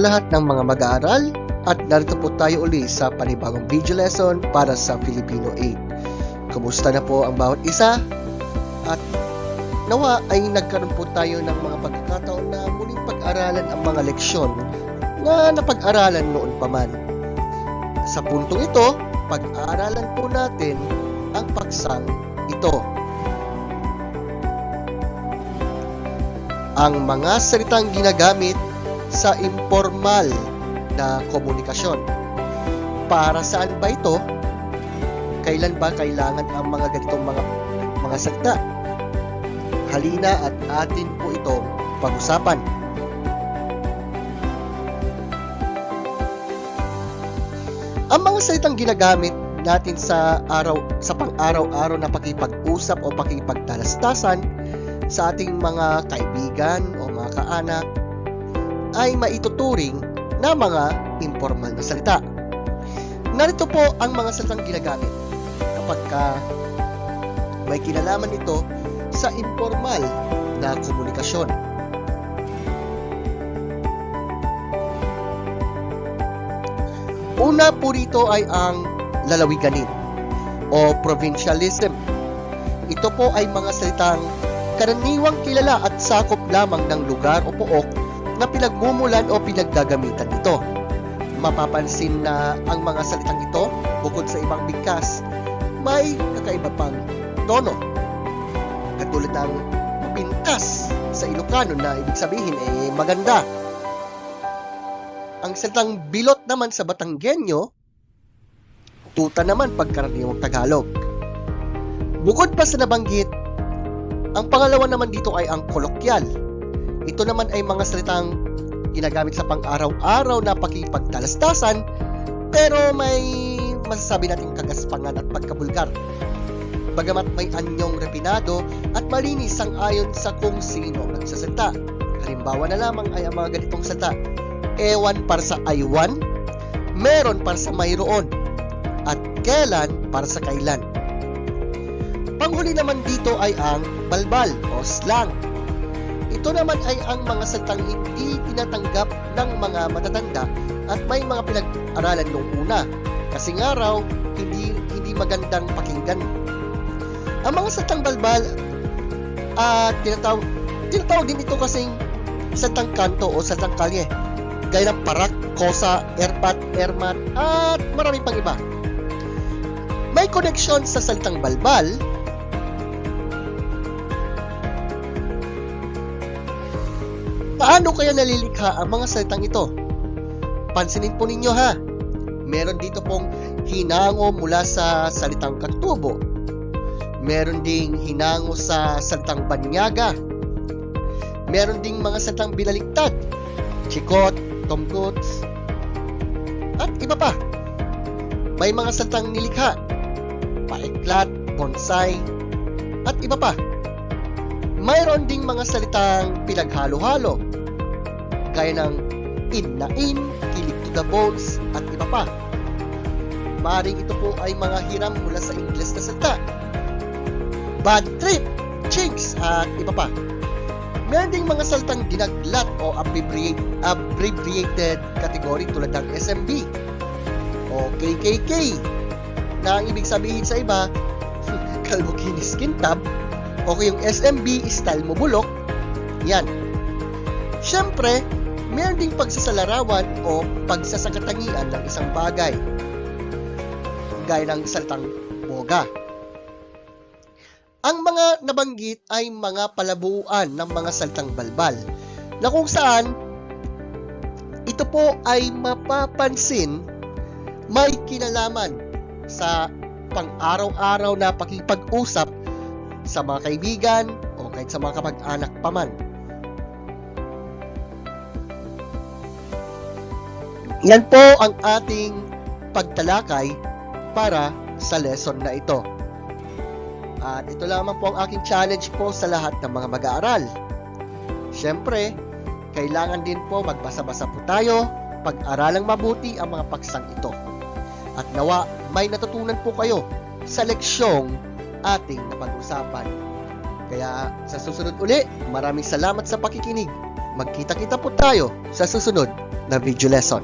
lahat ng mga mag-aaral at narito po tayo uli sa panibagong video lesson para sa Filipino 8. Kumusta na po ang bawat isa? At nawa ay nagkaroon po tayo ng mga pagkakataon na muling pag-aralan ang mga leksyon na napag-aralan noon pa man. Sa puntong ito, pag-aaralan po natin ang paksang ito. Ang mga salitang ginagamit sa informal na komunikasyon. Para saan ba ito? Kailan ba kailangan ang mga ganitong mga mga salita? Halina at atin po itong pag-usapan. Ang mga salitang ginagamit natin sa araw sa pang-araw-araw na pakipag-usap o pakipagtalastasan sa ating mga kaibigan o mga kaanak ay maituturing na mga informal na salita. Narito po ang mga salitang ginagamit kapag ka may kinalaman ito sa informal na komunikasyon. Una po rito ay ang lalawiganin o provincialism. Ito po ay mga salitang karaniwang kilala at sakop lamang ng lugar o pook na pinagmumulan o pinaggagamitan nito. Mapapansin na ang mga salitang ito, bukod sa ibang bigkas, may kakaiba pang tono. Katulad ng pintas sa Ilocano na ibig sabihin eh maganda. Ang salitang bilot naman sa Batanggenyo, tuta naman pagkaraniwang Tagalog. Bukod pa sa nabanggit, ang pangalawa naman dito ay ang kolokyal. Ito naman ay mga salitang ginagamit sa pang-araw-araw na pakipagtalastasan pero may masasabi nating kagaspangan at pagkabulgar. Bagamat may anyong repinado at malinis ang ayon sa kung sino nagsasalita. Halimbawa na lamang ay ang mga ganitong salita. Ewan para sa aywan, meron para sa mayroon, at kailan para sa kailan. Panghuli naman dito ay ang balbal o slang. Ito naman ay ang mga salitang hindi tinatanggap ng mga matatanda at may mga pinag-aralan nung una. Kasi nga raw, hindi, hindi magandang pakinggan. Ang mga salitang balbal, at tinatawag, tinatawag din ito kasing salitang kanto o salitang kalye. Gaya ng parak, kosa, erpat, ermat, at marami pang iba. May koneksyon sa salitang balbal Paano kaya nalilikha ang mga salitang ito? Pansinin po ninyo ha. Meron dito pong hinango mula sa salitang katubo. Meron ding hinango sa salitang banyaga. Meron ding mga salitang binaliktad. Chikot, tomguts, at iba pa. May mga salitang nilikha. Paiklat, bonsai, at iba pa. Mayroon ding mga salitang pinaghalo-halo gaya ng in na in, kilig to the bones, at iba pa. Maring ito po ay mga hiram mula sa Ingles na salita. Bad trip, chinks, at iba pa. Meron ding mga salitang dinaglat o abbreviate, abbreviated category tulad ng SMB o KKK na ang ibig sabihin sa iba, kalbo kinis kintab o kung yung SMB style mo bulok, yan. Siyempre, meron ding pagsasalarawan o pagsasakatangian ng isang bagay. Gaya ng salitang boga. Ang mga nabanggit ay mga palabuan ng mga salitang balbal na kung saan ito po ay mapapansin may kinalaman sa pang-araw-araw na pakipag-usap sa mga kaibigan o kahit sa mga kapag-anak pa man. Yan po ang ating pagtalakay para sa lesson na ito. At ito lamang po ang aking challenge po sa lahat ng mga mag-aaral. Siyempre, kailangan din po magbasa-basa po tayo, pag-aralang mabuti ang mga paksang ito. At nawa, may natutunan po kayo sa leksyong ating napag-usapan. Kaya sa susunod uli, maraming salamat sa pakikinig. Magkita-kita po tayo sa susunod na video lesson.